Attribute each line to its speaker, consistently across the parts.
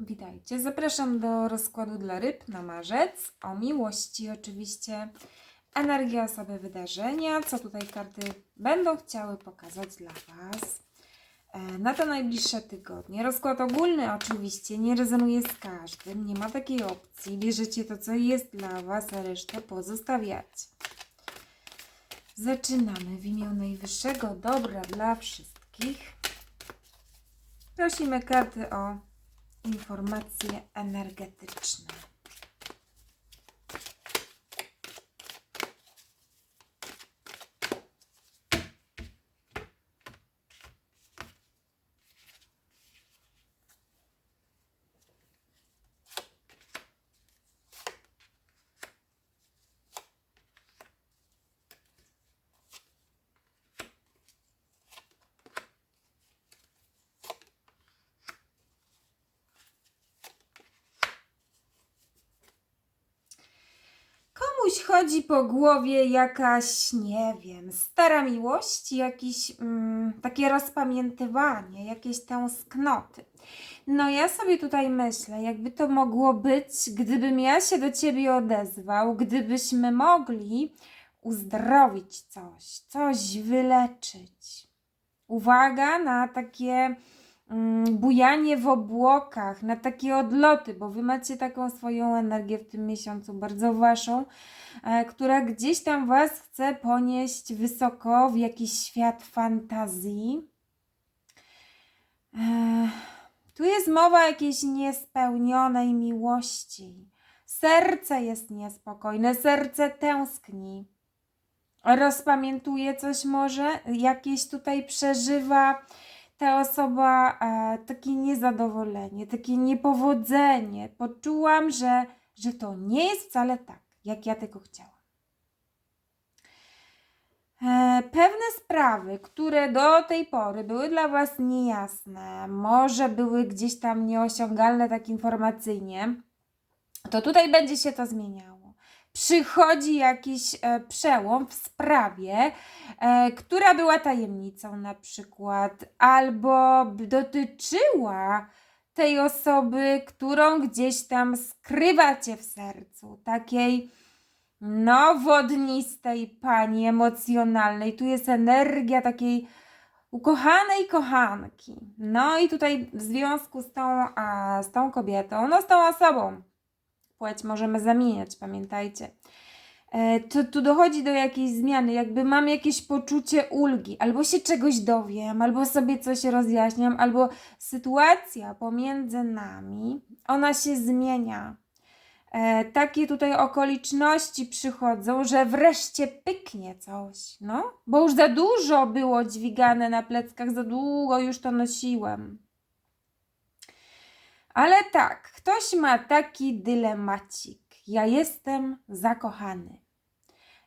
Speaker 1: Witajcie. Zapraszam do rozkładu dla ryb na marzec. O miłości oczywiście. Energia osoby wydarzenia. Co tutaj karty będą chciały pokazać dla Was e, na te najbliższe tygodnie. Rozkład ogólny oczywiście nie rezonuje z każdym. Nie ma takiej opcji. Bierzecie to, co jest dla Was, a resztę pozostawiacie. Zaczynamy w imię Najwyższego Dobra dla wszystkich. Prosimy karty o informacje energetyczne. Komuś chodzi po głowie jakaś, nie wiem, stara miłość, jakieś mm, takie rozpamiętywanie, jakieś tęsknoty. No ja sobie tutaj myślę, jakby to mogło być, gdybym ja się do ciebie odezwał, gdybyśmy mogli uzdrowić coś, coś wyleczyć. Uwaga na takie bujanie w obłokach, na takie odloty, bo wy macie taką swoją energię w tym miesiącu, bardzo waszą, e, która gdzieś tam was chce ponieść wysoko w jakiś świat fantazji. E, tu jest mowa jakiejś niespełnionej miłości. Serce jest niespokojne, serce tęskni. Rozpamiętuje coś może, jakieś tutaj przeżywa ta osoba e, takie niezadowolenie, takie niepowodzenie. Poczułam, że, że to nie jest wcale tak, jak ja tego chciałam. E, pewne sprawy, które do tej pory były dla Was niejasne, może były gdzieś tam nieosiągalne tak informacyjnie, to tutaj będzie się to zmieniało. Przychodzi jakiś e, przełom w sprawie, e, która była tajemnicą na przykład, albo dotyczyła tej osoby, którą gdzieś tam skrywacie w sercu, takiej no wodnistej pani emocjonalnej. Tu jest energia takiej ukochanej kochanki. No i tutaj w związku z tą, a, z tą kobietą, no z tą osobą, płeć możemy zamieniać, pamiętajcie. E, to tu dochodzi do jakiejś zmiany, jakby mam jakieś poczucie ulgi, albo się czegoś dowiem, albo sobie coś rozjaśniam, albo sytuacja pomiędzy nami, ona się zmienia. E, takie tutaj okoliczności przychodzą, że wreszcie pyknie coś, no, bo już za dużo było dźwigane na pleckach, za długo już to nosiłem. Ale tak, ktoś ma taki dylemacik. Ja jestem zakochany.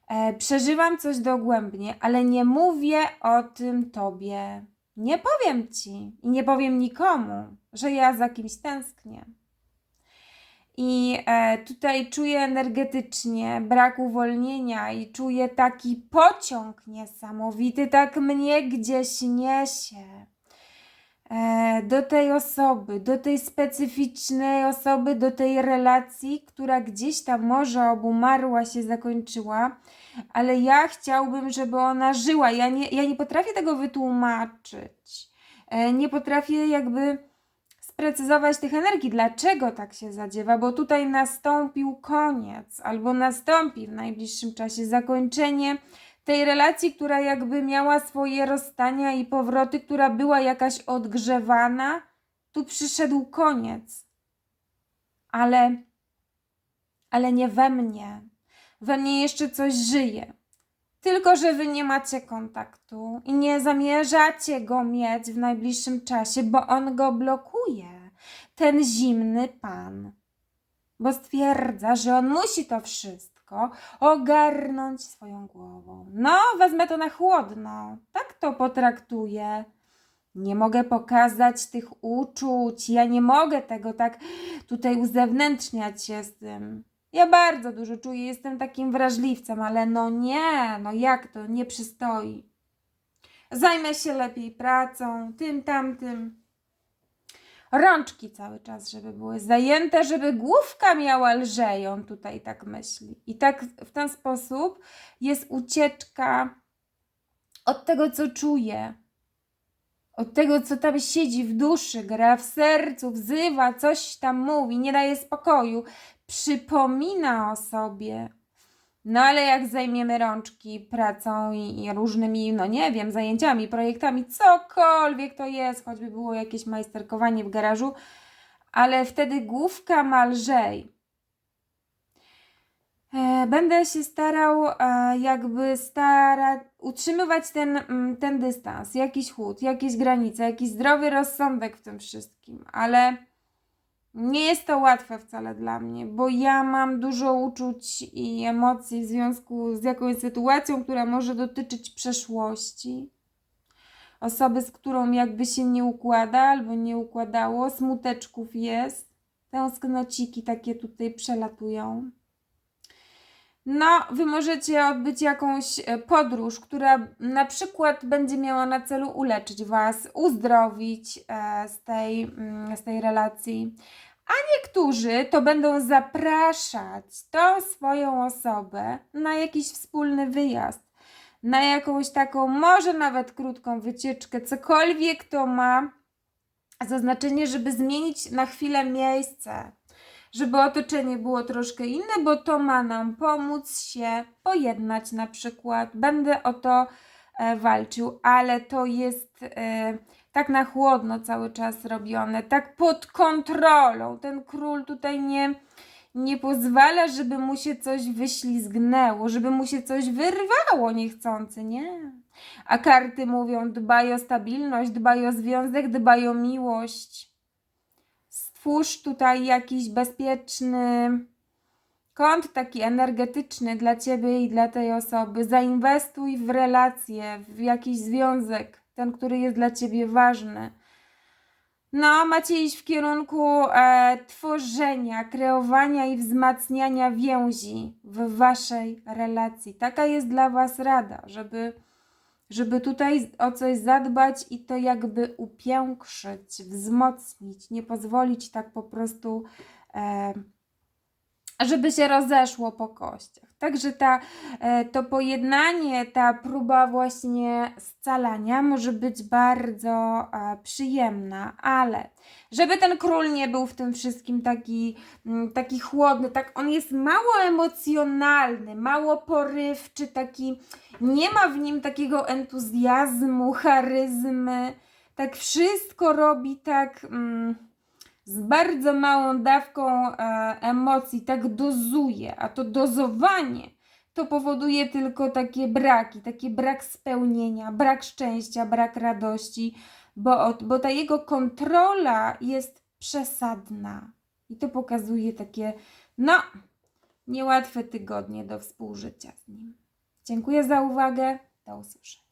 Speaker 1: E, przeżywam coś dogłębnie, ale nie mówię o tym tobie. Nie powiem ci i nie powiem nikomu, że ja za kimś tęsknię. I e, tutaj czuję energetycznie brak uwolnienia i czuję taki pociąg niesamowity, tak mnie gdzieś niesie do tej osoby, do tej specyficznej osoby, do tej relacji, która gdzieś tam może obumarła się, zakończyła, ale ja chciałbym, żeby ona żyła. Ja nie, ja nie potrafię tego wytłumaczyć. E, nie potrafię jakby sprecyzować tych energii, dlaczego tak się zadziewa, bo tutaj nastąpił koniec, albo nastąpi w najbliższym czasie zakończenie tej relacji, która jakby miała swoje rozstania i powroty, która była jakaś odgrzewana, tu przyszedł koniec. Ale, ale nie we mnie. We mnie jeszcze coś żyje. Tylko, że wy nie macie kontaktu i nie zamierzacie go mieć w najbliższym czasie, bo on go blokuje. Ten zimny pan. Bo stwierdza, że on musi to wszystko ogarnąć swoją głową. No, wezmę to na chłodno. Tak to potraktuję. Nie mogę pokazać tych uczuć. Ja nie mogę tego tak tutaj uzewnętrzniać się z tym. Ja bardzo dużo czuję, jestem takim wrażliwcem, ale no nie, no jak to, nie przystoi. Zajmę się lepiej pracą, tym, tamtym. Rączki cały czas, żeby były zajęte, żeby główka miała lżej, on tutaj tak myśli. I tak w ten sposób jest ucieczka od tego, co czuje, od tego, co tam siedzi w duszy, gra w sercu, wzywa, coś tam mówi, nie daje spokoju, przypomina o sobie. No ale jak zajmiemy rączki pracą i, i różnymi, no nie wiem, zajęciami, projektami, cokolwiek to jest, choćby było jakieś majsterkowanie w garażu, ale wtedy główka ma lżej. E, Będę się starał e, jakby starać utrzymywać ten, mm, ten dystans, jakiś chłód, jakieś granice, jakiś zdrowy rozsądek w tym wszystkim, ale nie jest to łatwe wcale dla mnie, bo ja mam dużo uczuć i emocji w związku z jakąś sytuacją, która może dotyczyć przeszłości. Osoby, z którą jakby się nie układa albo nie układało, smuteczków jest. Tęsknociki takie tutaj przelatują. No, wy możecie odbyć jakąś e, podróż, która na przykład będzie miała na celu uleczyć was, uzdrowić e, z tej, mm, z tej relacji. A niektórzy to będą zapraszać tą swoją osobę na jakiś wspólny wyjazd, na jakąś taką, może nawet krótką wycieczkę, cokolwiek to ma za znaczenie, żeby zmienić na chwilę miejsce żeby otoczenie było troszkę inne, bo to ma nam pomóc się pojednać na przykład. Będę o to e, walczył, ale to jest e, tak na chłodno cały czas robione, tak pod kontrolą. Ten król tutaj nie, nie pozwala, żeby mu się coś wyślizgnęło, żeby mu się coś wyrwało niechcący, nie. A karty mówią: dbaj o stabilność, dbaj o związek, dbaj o miłość stwórz tutaj jakiś bezpieczny kąt taki energetyczny dla ciebie i dla tej osoby. Zainwestuj w relacje, w jakiś związek, ten, który jest dla ciebie ważny. No, macie iść w kierunku e, tworzenia, kreowania i wzmacniania więzi w waszej relacji. Taka jest dla was rada, żeby żeby tutaj o coś zadbać i to jakby upiększyć, wzmocnić, nie pozwolić tak po prostu, e, żeby się rozeszło po kościach. Także ta, e, to pojednanie, ta próba właśnie scalania może być bardzo e, przyjemna, ale żeby ten król nie był w tym wszystkim taki, mm, taki chłodny, tak on jest mało emocjonalny, mało porywczy, taki nie ma w nim takiego entuzjazmu, charyzmy, tak wszystko robi tak mm, z bardzo małą dawką e, emocji, tak dozuje, a to dozowanie to powoduje tylko takie braki, taki brak spełnienia, brak szczęścia, brak radości, bo, bo ta jego kontrola jest przesadna. I to pokazuje takie, no, niełatwe tygodnie do współżycia z nim. Dziękuję za uwagę. Do usłyszenia.